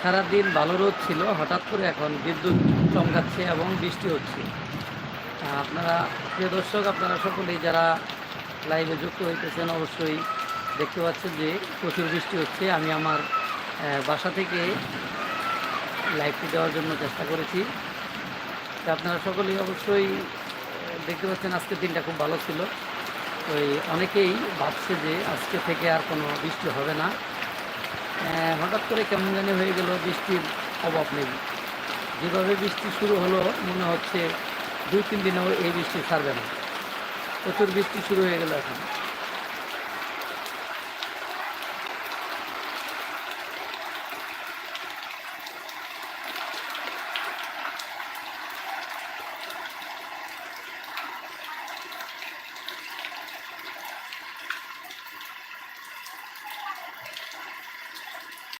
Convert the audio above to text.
সারাদিন ভালো রোদ ছিল, হঠাৎ করে এখন বিদ্যুৎ চমকাচ্ছে এবং বৃষ্টি হচ্ছে। আপনারা, প্রিয় দর্শক, আপনারা সকলেই যারা লাইভে যুক্ত হইতেছেন অবশ্যই দেখতে পাচ্ছেন যে প্রচুর বৃষ্টি হচ্ছে। আমি আমার বাসা থেকে লাইভটি দেওয়ার জন্য চেষ্টা করেছি। তা আপনারা সকলেই অবশ্যই দেখতে পাচ্ছেন আজকের দিনটা খুব ভালো ছিল। ওই অনেকেই ভাবছে যে আজকে থেকে আর কোনো বৃষ্টি হবে না। হঠাৎ করে কেমন জানি হয়ে গেল, বৃষ্টির অভাব নেই। যেভাবে বৃষ্টি শুরু হলো, মনে হচ্ছে দুই, তিন দিনেও এই বৃষ্টি ছাড়বে না। প্রচুর বৃষ্টি শুরু হয়ে গেল এখন।